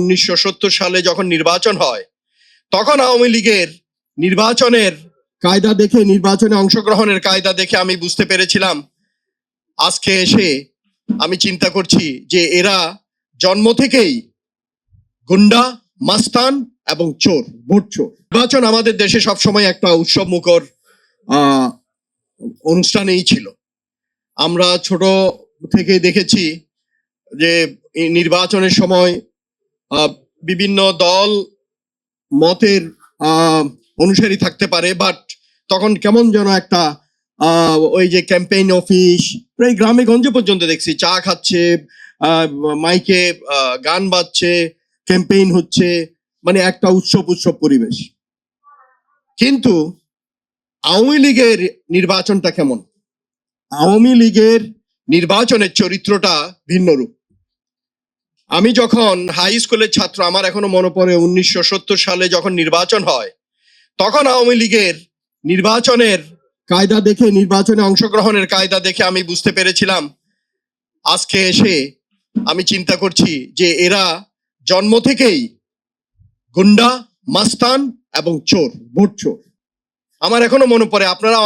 উনিশশো সত্তর সালে যখন নির্বাচন হয়, তখন আওয়ামী লীগের নির্বাচনের কায়দা দেখে, নির্বাচনে অংশগ্রহণের কায়দা দেখে আমি বুঝতে পেরেছিলাম, আজকে এসে আমি চিন্তা করছি যে এরা জন্ম থেকেই গুন্ডা, মাস্তান এবং চোর, ভোট চোর। নির্বাচন আমাদের দেশে সবসময় একটা উৎসব মুখর অনুষ্ঠানেই ছিল। আমরা ছোট থেকে দেখেছি যে নির্বাচনের সময় বিভিন্ন দল মতের অনুসারী থাকতে পারে বাট তখন কেমন যেন একটা ওই যে ক্যাম্পেইন অফিস প্রায় গ্রামে গঞ্জে পর্যন্ত দেখছি, চা খাচ্ছে মাইকে গান বাজছে ক্যাম্পেইন হচ্ছে মানে একটা উৎসব উৎসব পরিবেশ। কিন্তু আওয়ামী লীগের নির্বাচনটা কেমন? আওয়ামী লীগের নির্বাচনের চরিত্রটা ভিন্ন রূপ। আমি যখন হাই স্কুলের ছাত্র, আমার এখনও মনে পড়ে উনিশশো সত্তর সালে যখন নির্বাচন হয়, তখন আওয়ামী লীগের নির্বাচনের কায়দা দেখে, নির্বাচনে অংশগ্রহণের কায়দা দেখে আমি বুঝতে পেরেছিলাম, আজকে এসে আমি চিন্তা করছি যে এরা জন্ম থেকেই গুন্ডা, মাস্তান এবং চোর ভোট চোর। আমার এখনও মনে পড়ে, আপনারা,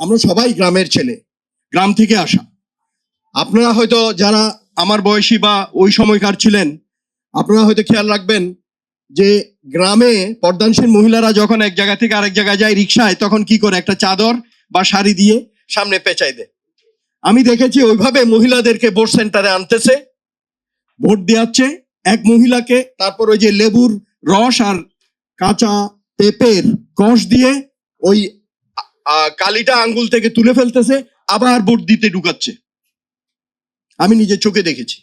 আমরা সবাই গ্রামের ছেলে, গ্রাম থেকে আসা। আপনারা হয়তো যারা আমার বয়সী বা ওই সময়কার ছিলেন, আপনারা হয়তো খেয়াল রাখবেন যে গ্রামে পর্দানসীন মহিলারা যখন এক জায়গা থেকে আরেক জায়গায় যায় রিক্সায় তখন কি করে একটা চাদর বা শাড়ি দিয়ে সামনে পেঁচাই দেয়। আমি দেখেছি ওইভাবে মহিলাদেরকে ভোট সেন্টারে আনতেছে, ভোট দেওয়াচ্ছে, এক মহিলাকে তারপর ওই যে লেবুর রস আর কাঁচা পেঁপের কষ দিয়ে ওই কালিটা আঙ্গুল থেকে তুলে ফেলতেছে, আবার ভোট দিতে ঢুকাচ্ছে। আমি নিজের চোখে দেখেছি।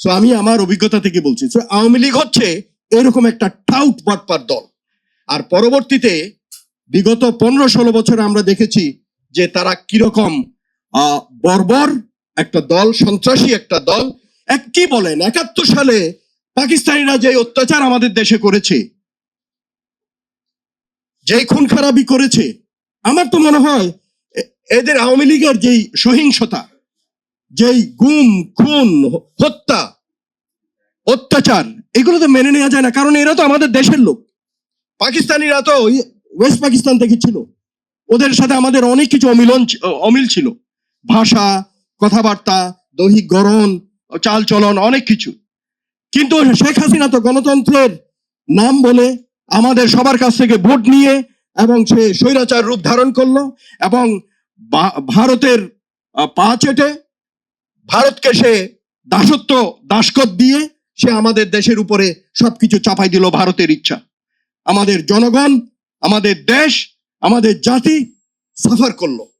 সো আমি আমার অভিজ্ঞতা থেকে বলছি। সো আওয়ামী লীগ হচ্ছে এরকম একটা টাউট বাটপার দল। আর পরবর্তীতে বিগত পনেরো ষোলো বছরে আমরা দেখেছি যে তারা কীরকম বর্বর একটা দল, সন্ত্রাসী একটা দল। এক কি বলেন? একাত্তর সালে পাকিস্তানিরা যে অত্যাচার আমাদের দেশে করেছে, যেই খুন খারাপি করেছে, আমার তো মনে হয় এদের আওয়ামী লীগের যেই সহিংসতা যেই গুম, খুন, হত্যা, অত্যাচার, এগুলো তো মেনে নেওয়া যায় না, কারণ এরা তো আমাদের দেশের লোক। পাকিস্তানিরা তো ওয়েস্ট পাকিস্তান থেকে ছিল। ওদের সাথে আমাদের অনেক কিছু অমিলন অমিল ছিল। ভাষা, কথাবার্তা, দৈহিক গড়ন চাল চলন অনেক কিছু। কিন্তু শেখ হাসিনা তো গণতন্ত্রের নাম বলে আমাদের সবার কাছ থেকে ভোট নিয়ে এবং সে স্বৈরাচার রূপ ধারণ করল এবং ভারতের পা চেটে ভারতকে সে দাসত্ব দাসকত দিয়ে সে আমাদের দেশের উপরে সবকিছু চাপাই দিল ভারতের ইচ্ছা। আমাদের জনগণ, আমাদের দেশ, আমাদের জাতি সাফার করল।